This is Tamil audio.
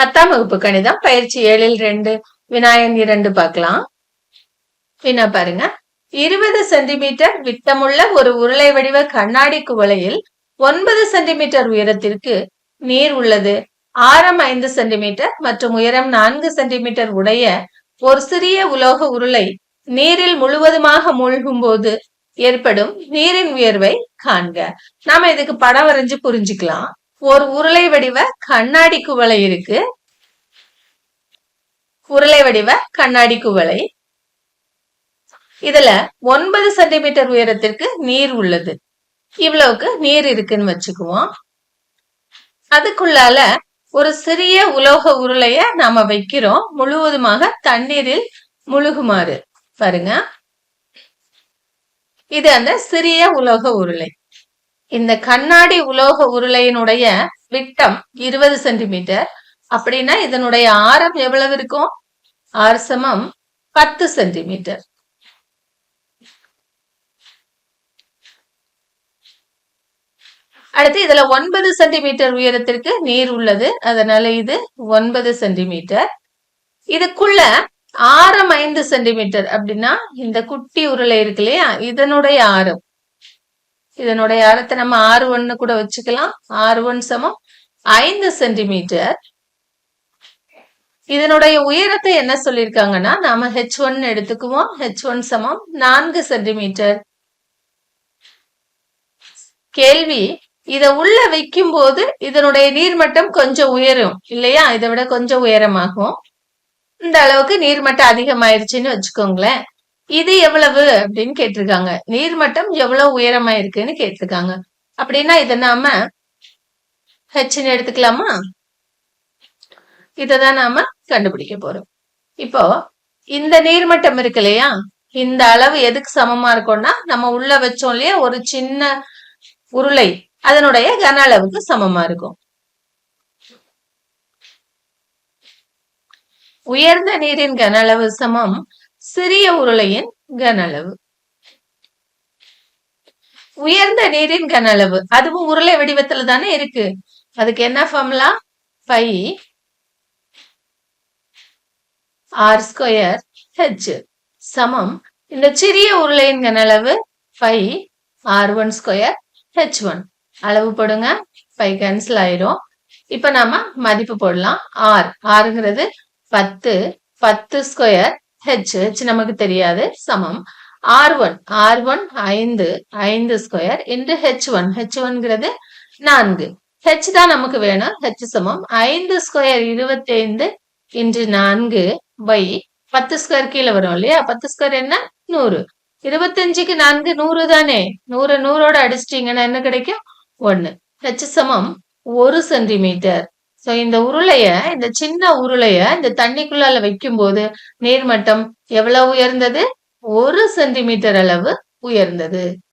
பத்தாம் வகுப்பு கணிதம் பயிற்சி ஏழில் ரெண்டு வினாயன் இரண்டு பார்க்கலாம். வினா பாருங்க. இருபது சென்டிமீட்டர் விட்டமுள்ள ஒரு உருளை வடிவ கண்ணாடி குவளையில் ஒன்பது சென்டிமீட்டர் உயரத்திற்கு நீர் உள்ளது. ஆரம் ஐந்து சென்டிமீட்டர் மற்றும் உயரம் நான்கு சென்டிமீட்டர் உடைய ஒரு சிறிய உலோக உருளை நீரில் முழுவதுமாக மூழ்கும் போது ஏற்படும் நீரின் உயர்வை காண்க. நாம இதுக்கு படம் வரைஞ்சு புரிஞ்சுக்கலாம். ஒரு உருளை வடிவ கண்ணாடி குவளை இருக்கு. உருளை வடிவ கண்ணாடி குவளை. இதுல ஒன்பது சென்டிமீட்டர் உயரத்திற்கு நீர் உள்ளது. இவ்வளவுக்கு நீர் இருக்குன்னு வச்சுக்குவோம். அதுக்குள்ளால ஒரு சிறிய உலோக உருளைய நாம வைக்கிறோம். முழுவதுமாக தண்ணீரில் முழுகுமாறு. பாருங்க. இது அந்த சிறிய உலோக உருளை. இந்த கண்ணாடி உலோக உருளையினுடைய விட்டம் இருபது சென்டிமீட்டர். அப்படின்னா இதனுடைய ஆரம் எவ்வளவு இருக்கும்? ஆர் சமம் பத்து சென்டிமீட்டர். அடுத்து இதுல ஒன்பது சென்டிமீட்டர் உயரத்திற்கு நீர் உள்ளது. அதனால இது ஒன்பது சென்டிமீட்டர். இதுக்குள்ள ஆரம் ஐந்து சென்டிமீட்டர் அப்படின்னா இந்த குட்டி உருளை இருக்கு இல்லையா? இதனுடைய ஆரம் இதனுடைய ஆரத்தை நம்ம ஆறு ஒன்னு கூட வச்சுக்கலாம். ஆறு ஒன் சமம் ஐந்து சென்டிமீட்டர். இதனுடைய உயரத்தை என்ன சொல்லியிருக்காங்கன்னா நாம ஹெச் ஒன் எடுத்துக்குவோம். ஹெச் ஒன் சமம் நான்கு சென்டிமீட்டர். கேள்வி இத உள்ள வைக்கும் போது இதனுடைய நீர்மட்டம் கொஞ்சம் உயரும் இல்லையா? இதை விட கொஞ்சம் உயரமாகும். இந்த அளவுக்கு நீர்மட்டம் அதிகமாயிருச்சுன்னு வச்சுக்கோங்களேன். இது எவ்வளவு அப்படின்னு கேட்டிருக்காங்க. நீர்மட்டம் எவ்வளவு உயரமா இருக்குன்னு கேட்டிருக்காங்க. அப்படின்னா இதை நாம ஹெச்னு எடுத்துக்கலாமா? இததான் நாம கண்டுபிடிக்க போறோம். இப்போ இந்த நீர்மட்டம் இருக்கு இல்லையா? இந்த அளவு எதுக்கு சமமா இருக்கும்னா நம்ம உள்ள வச்சோம் இல்லையா? ஒரு சின்ன உருளை. அதனுடைய கன அளவுக்கு சமமா இருக்கும். உயர்ந்த நீரின் கன அளவு சமம். சிறிய உருளையின் கன அளவு உயர்ந்த நீரின் கன அளவு அதுவும் உருளை வடிவத்துல தானே இருக்கு. அதுக்கு என்ன formula pi R square H சமம். இந்த சிறிய உருளையின் கன அளவு pi R one square H one அளவு போடுங்க. பை கேன்சல் ஆயிரும். இப்ப நாம மதிப்பு போடலாம். ஆர் ஆறுங்கிறது பத்து. பத்து ஸ்கொயர் ஹெச் ஹெச் நமக்கு தெரியாது. சமம். ஆர் ஒன் ஆர் ஒன் ஐந்து ஐந்து ஸ்கொயர் இன்று ஹெச் ஒன் ஹெச் ஒன்ங்கிறது நான்கு. ஹெச் தான் நமக்கு வேணும். ஹெச் சமம். ஐந்து ஸ்கொயர் இருபத்தி ஐந்து இன்று நான்கு பை பத்து ஸ்கொயர் கீழே வரும் இல்லையா? பத்து ஸ்கொயர் என்ன? நூறு. இருபத்தஞ்சுக்கு நான்கு நூறு தானே? நூறு நூறோட அடிச்சிட்டீங்கன்னா என்ன கிடைக்கும்? ஒன்னு ஹெச் சமம். ஒரு சென்டிமீட்டர் சோ இந்த உருளைய இந்த சின்ன உருளைய இந்த தண்ணிக்குள்ளால வைக்கும் போது நீர்மட்டம் எவ்வளவு உயர்ந்தது? ஒரு சென்டிமீட்டர் அளவு உயர்ந்தது.